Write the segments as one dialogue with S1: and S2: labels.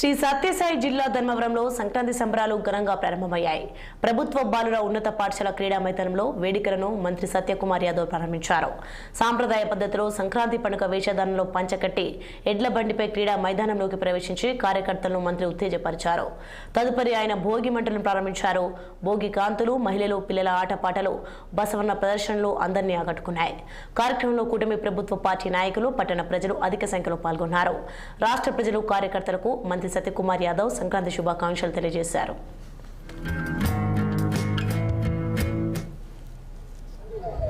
S1: శ్రీ సత్యసాయి జిల్లా ధర్మవరంలో సంక్రాంతి సంబరాలు ఘనంగా ప్రారంభమయ్యాయి. ప్రభుత్వ బాలుర ఉన్నత పాఠశాల క్రీడా మైదానంలో వేడుకలను మంత్రి సత్యకుమార్ యాదవ్ ప్రారంభించారు. సాంప్రదాయ పద్ధతిలో సంక్రాంతి పండుగ వేషధారణలో పంచకట్టి ఎడ్ల బండిపై క్రీడా మైదానంలోకి ప్రవేశించి కార్యకర్తలను మంత్రి ఉత్తేజపరిచారు. తదుపరి ఆయన భోగి మంటలను ప్రారంభించారు. భోగి కాంతులు మహిళలు పిల్లల ఆటపాటలు బసవన్న ప్రదర్శనలు అందరినీ ఆకట్టుకున్నాయి. కార్యక్రమంలో కూటమి ప్రభుత్వ పార్టీ నాయకులు పట్టణ ప్రజలు అధిక సంఖ్యలో పాల్గొన్నారు. రాష్ట్ర ప్రజలు కార్యకర్తలకు మంత్రి సత్యకుమార్ యాదవ్ సంక్రాంతి శుభాకాంక్షలు తెలియజేశారు.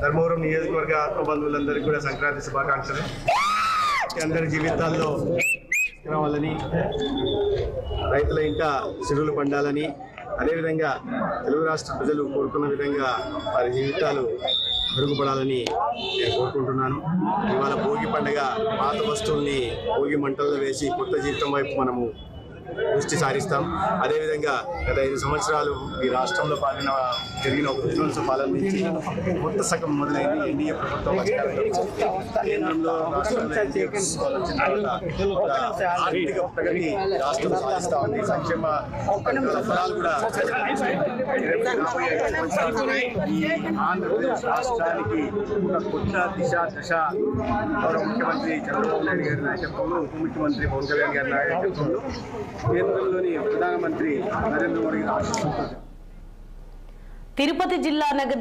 S2: ధర్మవరం నియోజకవర్గ ఆత్మబంధువులందరికీ కూడా సంక్రాంతి శుభాకాంక్షలు. అందరి జీవితాల్లో రావాలని రైతుల ఇంకా చెరువులు పండాలని అదేవిధంగా తెలుగు రాష్ట్ర ప్రజలు కోరుకున్న విధంగా వారి జీవితాలు మెరుగుపడాలని నేను కోరుకుంటున్నాను. ఇవాళ భోగి పండుగ పాత వస్తువుల్ని భోగి మంటల్లో వేసి కొత్త జీవితం వైపు మనము దృష్టి సారిస్తాం. అదేవిధంగా గత ఐదు సంవత్సరాలు ఈ రాష్ట్రంలో పాలన జరిగిన ఒక విధ్వంస పాలన నుంచి కొత్త సగం మొదలైంది. ఎన్డీఏ ప్రభుత్వం కేంద్రంలో ఆర్థిక ప్రగతి రాష్ట్రం సాధిస్తా ఉంది. సంక్షేమ ఫలాలు కూడా ఆంధ్రప్రదేశ్ రాష్ట్రానికి ఒక కొత్త దిశ దశ గౌరవ ముఖ్యమంత్రి చంద్రబాబు నాయుడు గారి నాయకత్వంలో ఉప ముఖ్యమంత్రి పవన్ కళ్యాణ్ గారి నాయకత్వంలో కేంద్రంలోని ప్రధానమంత్రి నరేంద్ర మోడీ గారి ఆశీస్సులతో
S1: తిరుపతి జిల్లా నగర